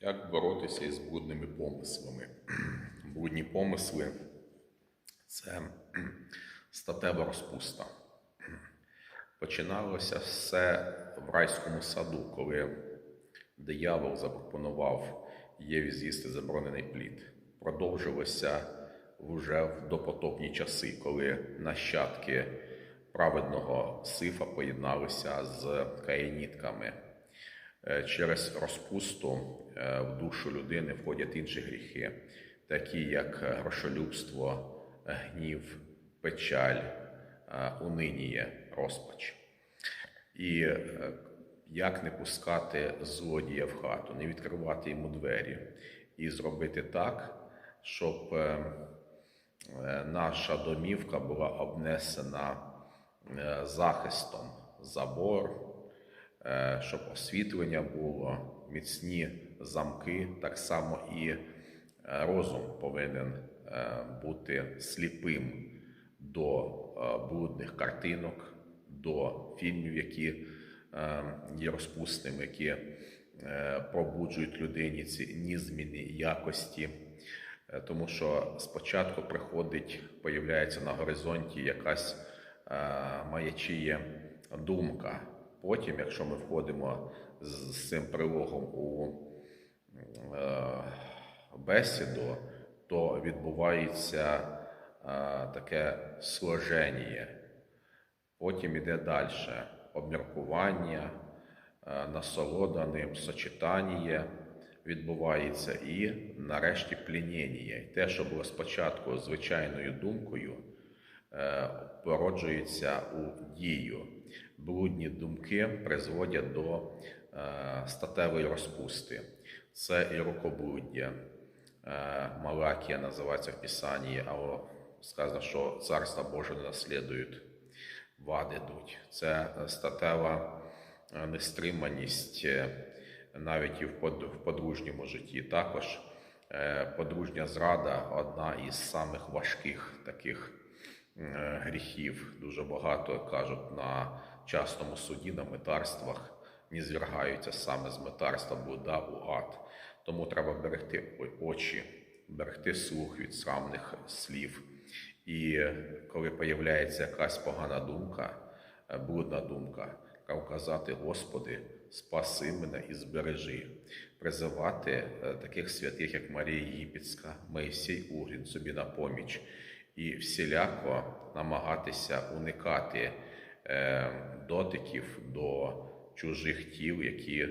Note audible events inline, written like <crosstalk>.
Як боротися із блудними помислами? <clears throat> Блудні помисли це <clears throat> статева розпуста. Починалося все в райському саду, коли диявол запропонував Єві з'їсти заборонений плід. Продовжилося вже в допотопні часи, коли нащадки праведного сифа поєдналися з каїнітками. Е, Через розпусту е, в душу людини входять інші гріхи, такі як е, грошолюбство, гнів, печаль, униніє, розпач. І як не пускати злодія в хату, не відкривати йому двері і зробити так, щоб наша домівка була обнесена захистом забор, е, щоб освітлення було, міцні замки, так само і е, розум повинен е, бути сліпим до е, блудних картинок, до фільмів, які е, є розпусними, які е, пробуджують людині ці нізміни якості. Е, Тому що спочатку приходить, появляється на горизонті якась е, маячіє думка. Потім, якщо ми входимо з, цим прилогом у е, бесіду, то відбувається е, таке сложення. Потім іде далі обміркування, е, насолода ним, сочетання відбувається і нарешті плінення. І те, що було спочатку звичайною думкою, породжується у дію. Блудні думки призводять до е, статевої розпусти. Це і рукоблуддя. Е, Малакія називається в Писанні, але сказано, що царство Боже не наслідують, вади йдуть. Це статева е, нестриманість навіть і в под- в подружньому житті. Також подружня зрада одна із самих важких таких гріхів. Дуже багато кажуть на частному суді, на метарствах не звергаються саме з метарства Буда у ад. Тому треба берегти очі, берегти слух від срамних слів. І е, коли появляється якась погана думка, е, блудна думка, треба казати, Господи, спаси мене і збережи, призивати е, таких святих, як Марія Єгипетська, Моїсей Угрін собі на поміч, і всіляко намагатися уникати е, дотиків до чужих тіл, які